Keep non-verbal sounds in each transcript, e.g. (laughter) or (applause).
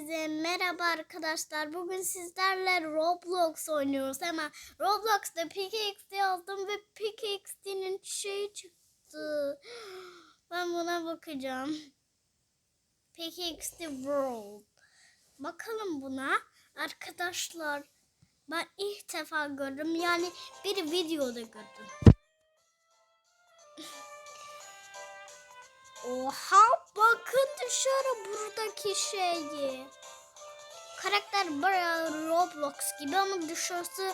Hepinize merhaba arkadaşlar. Bugün sizlerle Roblox oynuyoruz. Hemen Roblox'ta PKXD yazdım ve PKXD'nin şeyi çıktı. Ben buna bakacağım. PKXD World. Bakalım buna. Arkadaşlar ben ilk defa gördüm. Yani bir videoda gördüm. (laughs) Oha bakın dışarı buradaki şeyi. Karakter bayağı Roblox gibi ama dışarısı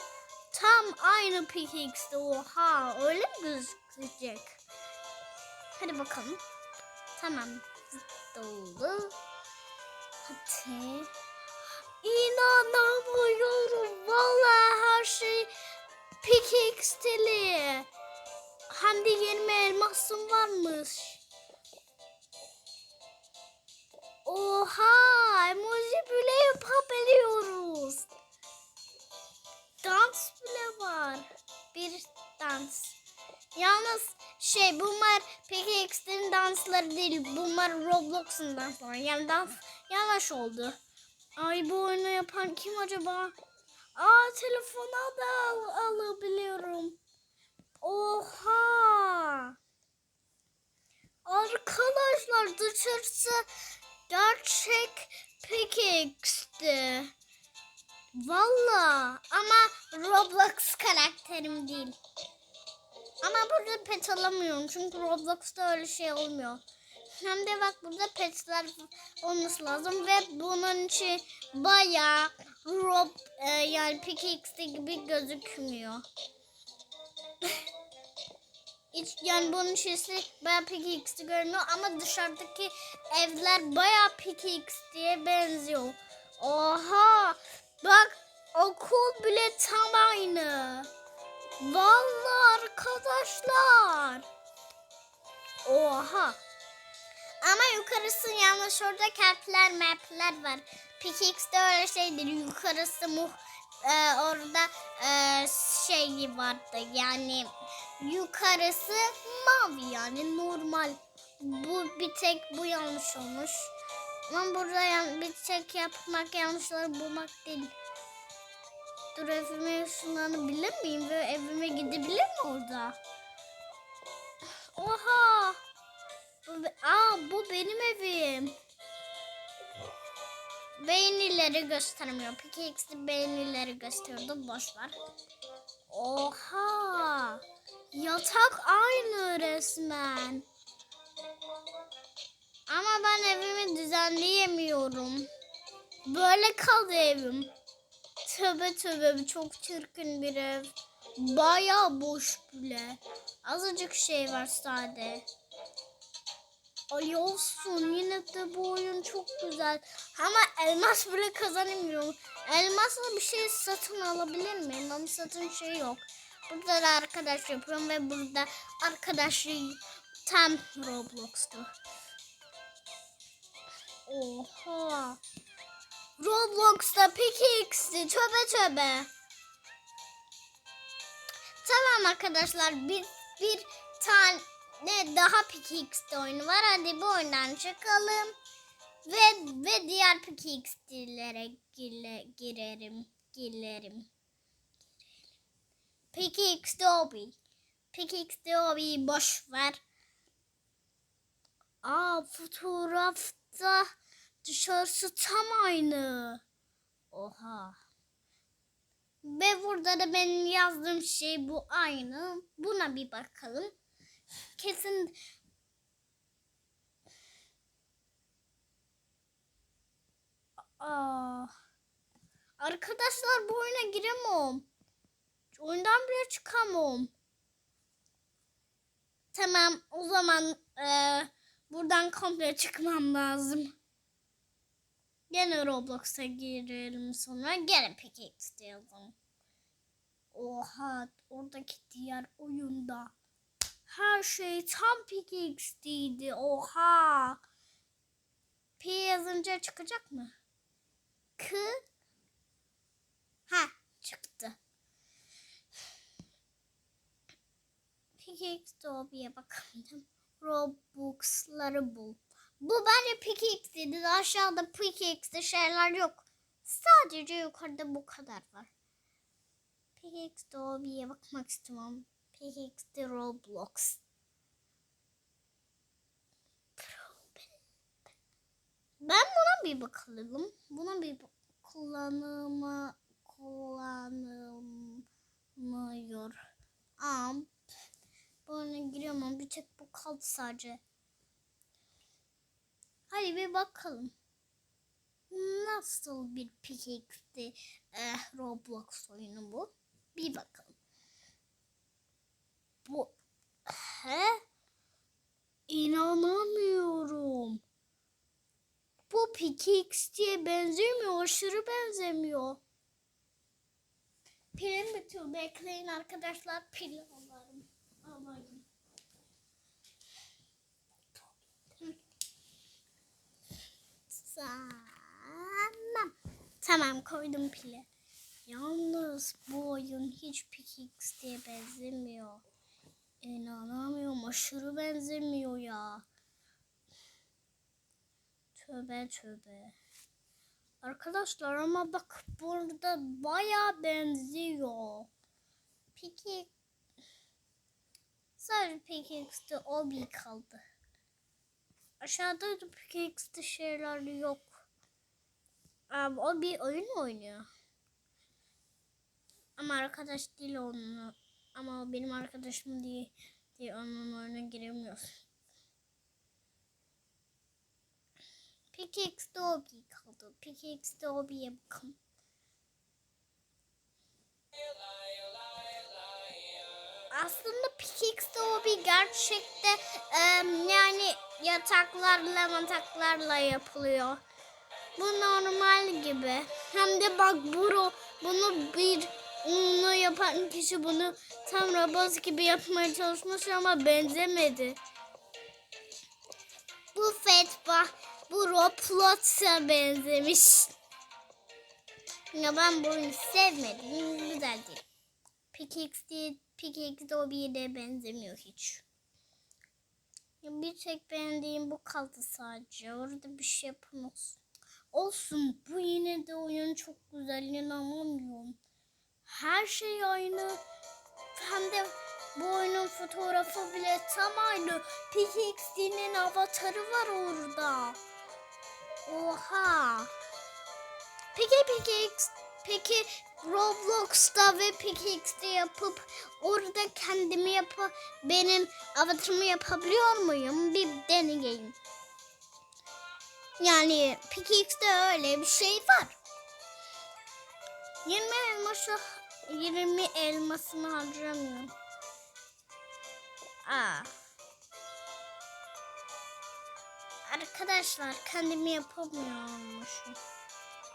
tam aynı PKX'de. Oha öyle mi gözükecek? Hadi bakalım. Tamam. Doldu. Hadi. İnanamıyorum. Vallahi her şey PKX'teli. Hem de 20 elmasım varmış. Oha! Emoji bile yapabiliyoruz. Dans bile var. Bir dans. Yalnız şey bunlar PKX'lerin dansları değil. Bunlar Roblox'un dansları. Yani dans yanlış oldu. Ay bu oyunu yapan kim acaba? Aa telefona da al alabiliyorum. Oha! Arkadaşlar dışarısı gerçek PKX'ti. Valla ama Roblox karakterim değil. Ama burada pet alamıyorum çünkü Roblox'ta öyle şey olmuyor. Hem de bak burada petler olması lazım ve bunun için bayağı Rob e, yani PKX'de gibi gözükmüyor. (laughs) Hiç, yani bunun şeysi bayağı PKX'de görünüyor ama dışarıdaki evler bayağı PKX diye benziyor. Oha! Bak okul bile tam aynı. Vallahi arkadaşlar. Oha. Ama yukarısı yanlış orada kalpler mapler var. PKX'de öyle şeydir. Yukarısı muh e, orada e, şey vardı yani yukarısı mavi yani normal. Bu bir tek bu yanlış olmuş. Ama burada yan, bir tek yapmak yanlışları bulmak değil. Dur evime ışınlanabilir miyim ve evime gidebilir mi orada? Oha! Bu, aa bu benim evim. Beğenileri göstermiyor. PKX'de beğenileri gösteriyordu. Boş ver. Oha! Yatak aynı resmen. Ama ben evimi düzenleyemiyorum. Böyle kaldı evim. Tövbe tövbe çok çirkin bir ev. Baya boş bile. Azıcık şey var sade. Ay olsun yine de bu oyun çok güzel. Ama elmas bile kazanamıyorum. Elmasla bir şey satın alabilir miyim? Ama satın şey yok. Burada da arkadaş yapıyorum ve burada arkadaşlığı tam Roblox'tu. Oha. Roblox'ta PKX'ti. Tövbe tövbe. Tamam arkadaşlar bir, bir tane daha PKX'de oyunu var. Hadi bu oyundan çıkalım. Ve ve diğer PKX'lere gire, girerim. Girerim. PKX'de hobi. PKX'de hobiyi boş ver. Aa fotoğrafta dışarısı tam aynı. Oha. Ve burada da benim yazdığım şey bu aynı. Buna bir bakalım. Kesin Aa. Arkadaşlar bu oyuna giremem. Oyundan bile çıkamam. Tamam o zaman eee, buradan komple çıkmam lazım. Gene Roblox'a girelim sonra. Gene PKX'de yazalım. Oha oradaki diğer oyunda her şey tam PKX'deydi. Oha. P yazınca çıkacak mı? K Ha çıktı. PKX'de hobiye bakalım. Robux'ları bul. Bu bence pickaxe'di. Aşağıda pickaxe'de şeyler yok. Sadece yukarıda bu kadar var. Pickaxe'de o bir bakmak istiyorum. Pickaxe'de Roblox. Ben buna bir bakalım. Buna bir bak- kullanımı kullanılmıyor. Am Buna giriyorum ama bir tek bu kaldı sadece. Hadi bir bakalım. Nasıl bir pickaxe'di eh, Roblox oyunu bu? Bir bakalım. Bu he? İnanamıyorum. Bu pickaxe'ye benzemiyor. Aşırı benzemiyor. Pilim bitiyor. Bekleyin arkadaşlar. Pil alalım. Alayım. Tamam. Tamam koydum pili. Yalnız bu oyun hiç pickaxe'ye benzemiyor. İnanamıyorum. Aşırı benzemiyor ya. Tövbe tövbe. Arkadaşlar ama bak burada baya benziyor. Peki sadece pickaxe'de o bir kaldı. Aşağıda da pickaxe'de şeyler yok. Abi o bir oyun oynuyor. Ama arkadaş değil onun. Ama o benim arkadaşım değil. diye onun oyuna giremiyoruz. Pickaxe'de o bir kaldı. Pickaxe'de o bir bakın. Aslında pickaxe'de o bir gerçekte yani yataklarla mataklarla yapılıyor. Bu normal gibi. Hem de bak bunu, bunu bir bunu yapan kişi bunu tam robot gibi yapmaya çalışmış ama benzemedi. Bu fetva bu Roblox'a benzemiş. Ya ben bu oyunu sevmedim. Güzel değil. Pickaxe Pickaxe o bir yere benzemiyor hiç. Ya bir tek beğendiğim bu kaldı sadece. Orada bir şey yapamaz. Olsun bu yine de oyun çok güzel inanamıyorum. Her şey aynı. Hem de bu oyunun fotoğrafı bile tam aynı. Pickaxe'nin avatarı var orada. Oha. Peki Pickaxe, peki Roblox'ta ve Pickaxe'de yapıp orada kendimi yapıp benim avatarımı yapabiliyor muyum? Bir deneyeyim. Yani Pickaxe'de öyle bir şey var. 20 elması 20 elmasını harcamıyorum. Aa. Arkadaşlar kendimi yapamıyormuşum.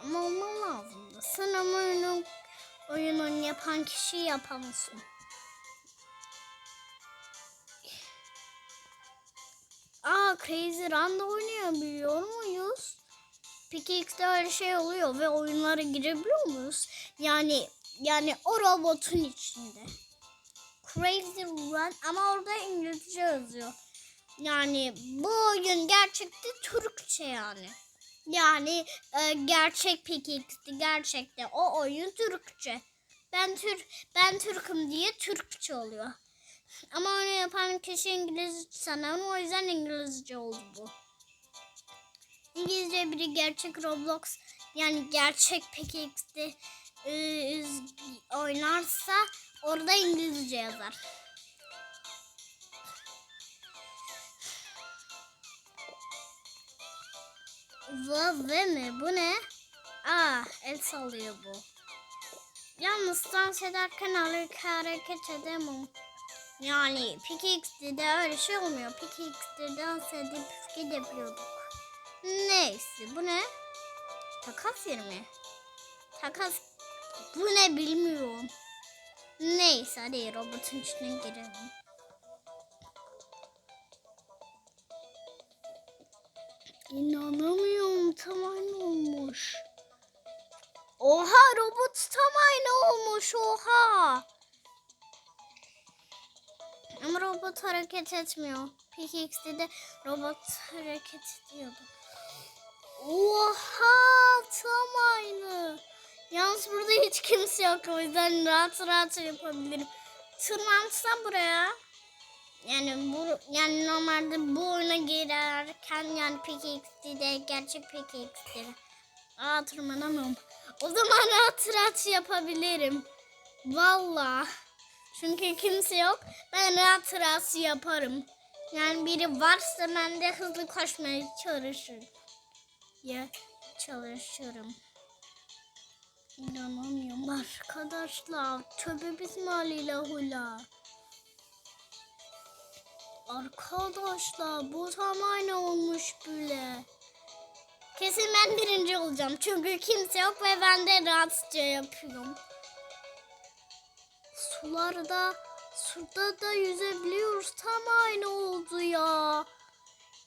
Ama olmam lazımdı. Sen ama oyunu, oyunun yapan kişi yapamazsın. Aa Crazy Run'da oynayabiliyor muyuz? Pickaxe'de öyle şey oluyor ve oyunlara girebiliyor muyuz? Yani yani o robotun içinde. Crazy Run ama orada İngilizce yazıyor. Yani bu oyun gerçekte Türkçe yani. Yani e, gerçek Pickaxe'di gerçekte o oyun Türkçe. Ben Türk ben Türk'üm diye Türkçe oluyor. Ama onu yapan kişi İngiliz sanırım o yüzden İngilizce oldu bu. İngilizce biri gerçek Roblox yani gerçek Pickaxe'de e, oynarsa orada İngilizce yazar. Ve mi? Bu ne? Aa, el sallıyor bu. Yalnız dans ederken hareket edemem. Yani Pickaxe'de de öyle şey olmuyor. Pickaxe'de dans edip gidebiliyorduk. Neyse bu ne? Takas yeri mi? Takas bu ne bilmiyorum. Neyse hadi robotun içine girelim. İnanamıyorum tam aynı olmuş. Oha robot tam aynı olmuş oha. Ama robot hareket etmiyor. PKX'de de robot hareket ediyordu. Oha tam aynı. Yalnız burada hiç kimse yok o yüzden rahat rahat yapabilirim. Tırmansam buraya. Yani bu yani normalde bu oyuna girerken yani PKX'de gerçek PKX'de. Aa tırmanamıyorum. O zaman rahat rahat yapabilirim. Valla. Çünkü kimse yok. Ben rahat rahat yaparım. Yani biri varsa ben de hızlı koşmaya çalışırım. Ya çalışırım. İnanamıyorum arkadaşlar. Tövbe bismillahirrahmanirrahim. Arkadaşlar bu tam aynı olmuş böyle. Kesin ben birinci olacağım. Çünkü kimse yok ve ben de rahatça yapıyorum. Sularda, suda da yüzebiliyoruz. Tam aynı oldu ya.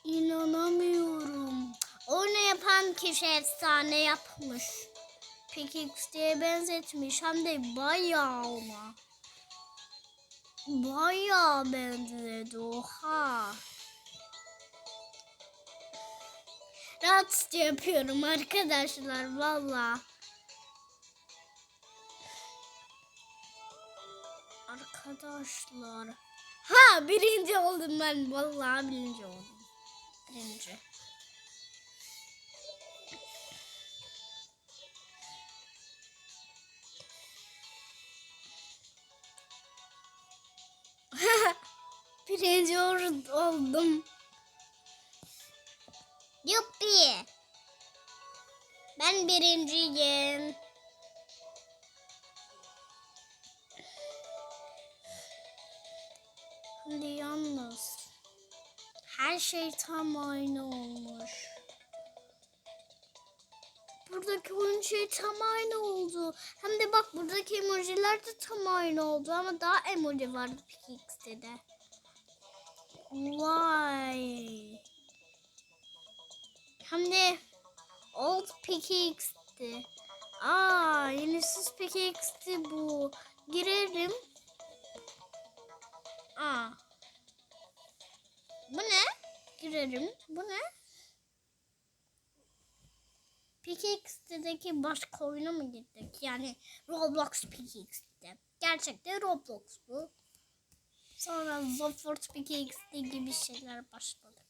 İnanamıyorum. Onu yapan kişi efsane yapmış. PKX'ye benzetmiş. Hem de bayağı ama. Bayağı benzedi. Oha. Rahatça yapıyorum arkadaşlar valla. Arkadaşlar. Ha birinci oldum ben. Vallahi birinci oldum. Birinci. (laughs) birinci oldum. Yuppi. Ben birinciyim. Şimdi yalnız her şey tam aynı olmuş. Buradaki oyun şey tam aynı oldu. Hem de bak buradaki emojiler de tam aynı oldu ama daha emoji vardı PKX'de de. Vay. Hem de old PKX'ti. Aa, yenisiz PKX'ti bu. Girelim. Aa. Bu ne? Girelim. Bu ne? PKX'deki başka oyuna mı gittik? Yani Roblox PKX'de. Gerçekten Roblox bu. Sonra Zofort PKX'de gibi şeyler başladı.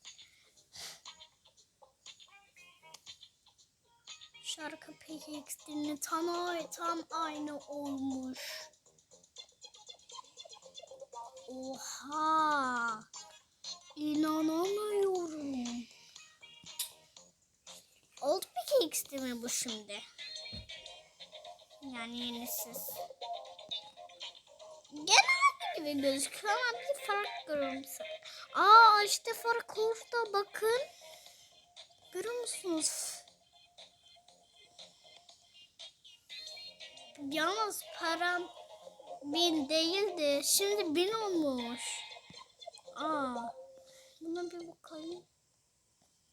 Şarkı PKX'de tam, tam aynı olmuş. Oha! İnanamıyorum. Old PKX'de mi bu şimdi? Yani yenisiz. Genel gibi gözüküyor ama bir fark görüyorum. Aa işte fark orada bakın. Görüyor musunuz? Yalnız param bin değildi. Şimdi bin olmuş. Aa, buna bir bakalım.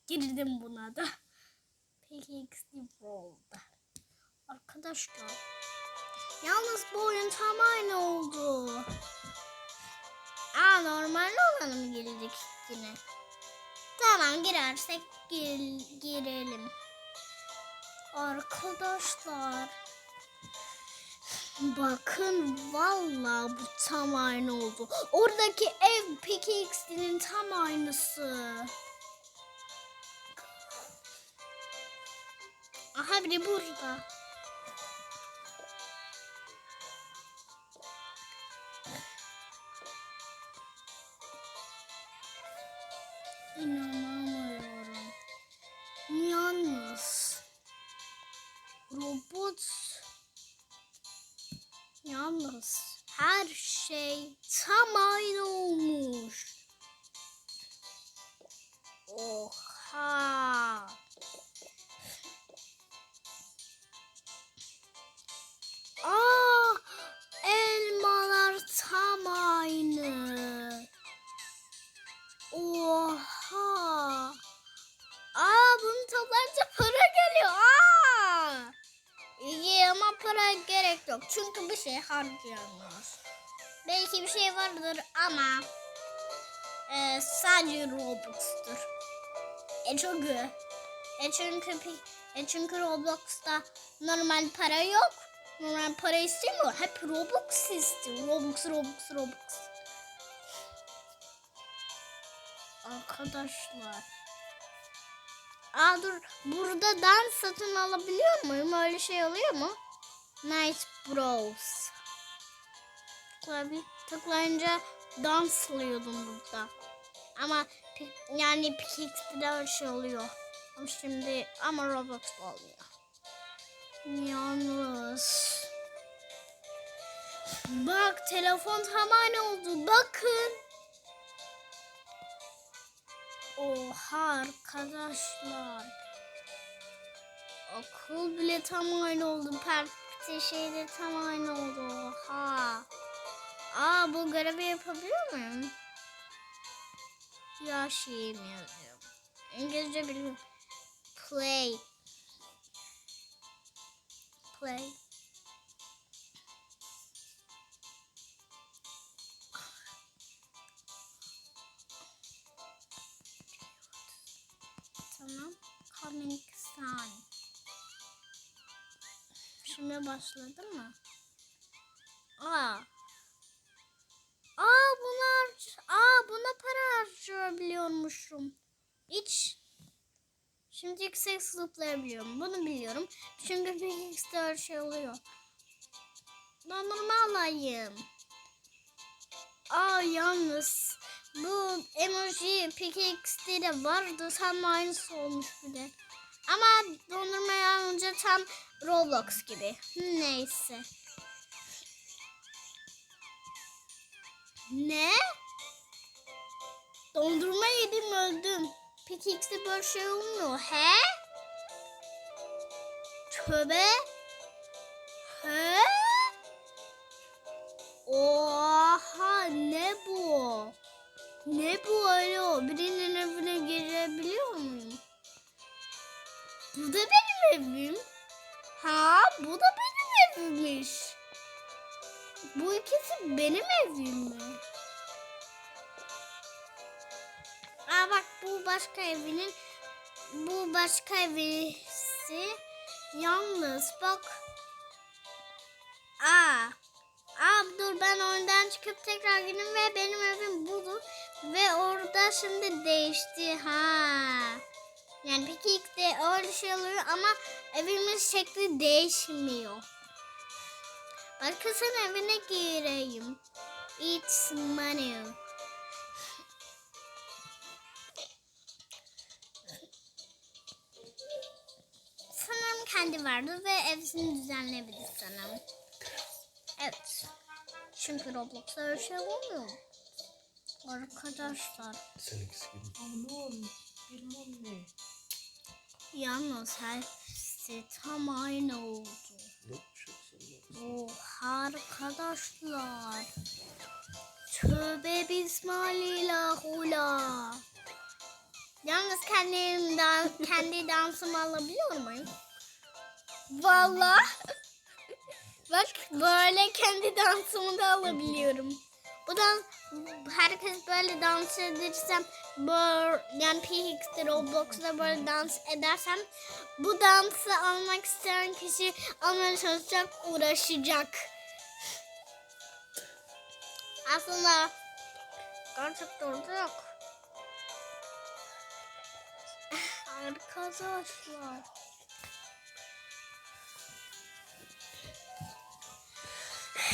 Girdim buna da. Peki XD World. Arkadaşlar. Yalnız bu oyun tam aynı oldu. Aa normal olana mı girdik yine? Tamam girersek gir, girelim. Arkadaşlar. Bakın valla bu tam aynı oldu. Oradaki ev PKX'nin tam aynısı. Aha biri burada. İnanamıyorum. Yok. Çünkü bir şey harcayamıyoruz. Belki bir şey vardır ama e, sadece Robux'tur. E çünkü e çünkü e çünkü Roblox'ta normal para yok. Normal para istemiyor. Hep Robux istiyor. Robux, Robux, Robux. Arkadaşlar. Aa dur. Burada dans satın alabiliyor muyum? Öyle şey oluyor mu? Nice Bros. Tabii tıklayınca danslıyordum burada. Ama yani Pixie'de öyle şey oluyor. Ama şimdi ama Roblox'ta olmuyor. Yalnız. Bak telefon tam aynı oldu. Bakın. Oha arkadaşlar. Okul bile tam aynı oldu. Parkte şeyde tam aynı oldu. Oha. Aa bu görevi yapabiliyor muyum? Ya şeyim yazıyor. İngilizce biliyorum. Play. Play. Şimdi başladı mı? Aa. Aa bunlar aa buna para harcayabiliyormuşum. Hiç. Şimdi yüksek zıplayabiliyorum. Bunu biliyorum. Çünkü Pix'te öyle şey oluyor. Dondurma alayım. Aa yalnız bu emoji Pix'te de vardı. Tam aynısı olmuş bir de. Ama dondurmayı alınca tam Roblox gibi. Neyse. Ne? Dondurma yedim öldüm. Peki X'de böyle şey olmuyor. He? Tövbe. He? Oha ne bu? Ne bu alo? Birinin evine girebiliyor muyum? Bu da benim evim. Ha bu da benim evimmiş. Bu ikisi benim evim mi? Aa bak bu başka evinin bu başka evisi yalnız bak. Aa. Aa dur ben oyundan çıkıp tekrar girdim ve benim evim budur ve orada şimdi değişti ha. Yani peki ilk de öyle şey oluyor ama evimin şekli değişmiyor. Başkasının evine gireyim. It's money. Sanırım kendi vardı ve evsini düzenleyebilir sanırım. Evet. Çünkü Roblox'ta öyle şey olmuyor. Arkadaşlar Seninkisi gibi. Aman bilmem ne. Yalnız hepsi tam aynı oldu. Yapacaksın? Oha arkadaşlar. Tövbe bismillahullah. Yalnız kendim dan kendi dansımı alabiliyor muyum? Vallahi. Bak böyle kendi dansımı da alabiliyorum. Bu dans herkes böyle dans edersem böyle yani PX'de Roblox'da böyle dans edersem bu dansı almak isteyen kişi almaya çalışacak, uğraşacak. Aslında gerçekten orada yok. Arkadaşlar.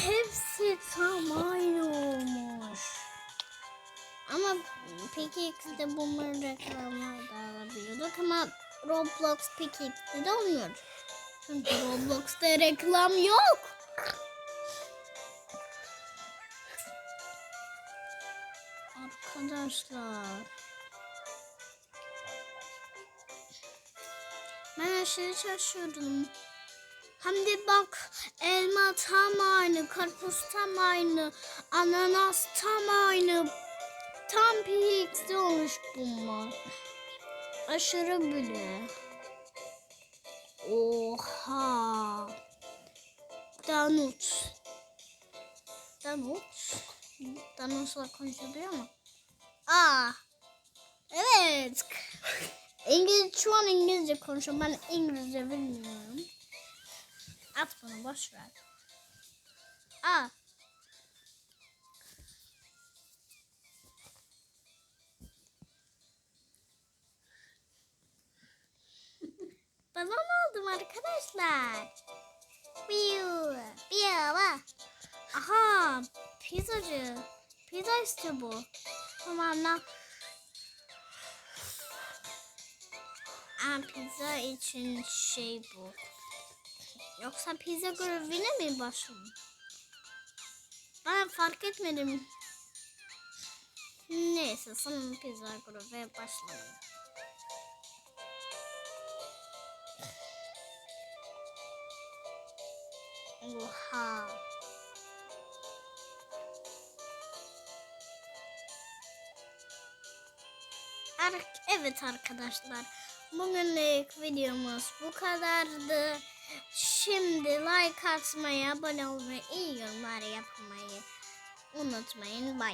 Hepsi tam aynı olmuş. Ama PKX'de bunların reklamları da alabiliyorduk ama Roblox PKX'de de olmuyor. Çünkü Roblox'ta reklam yok. Arkadaşlar. Ben aşırı şaşırdım. Hem de bak elma tam aynı, karpuz tam aynı, ananas tam aynı. Tam PX'de olmuş bunlar. Aşırı bile. Oha. Danut. Danut. Danut'la konuşabiliyor mu? Aa. Evet. (laughs) İngilizce şu an İngilizce konuşuyorum. Ben İngilizce bilmiyorum. At bunu boş ver. Aa. (laughs) Balon aldım arkadaşlar. Biu, biu, Aha, pizzacı. Pizza istiyor bu. Tamam lan. Aa, pizza için şey bu. Yoksa pizza görevine mi başladım? Ben fark etmedim. Neyse sanırım pizza görevi başladım. Oha. Evet arkadaşlar. Bugünlük videomuz bu kadardı. Şimdi like atmayı, abone olmayı, iyi yorumlar yapmayı unutmayın. Bye.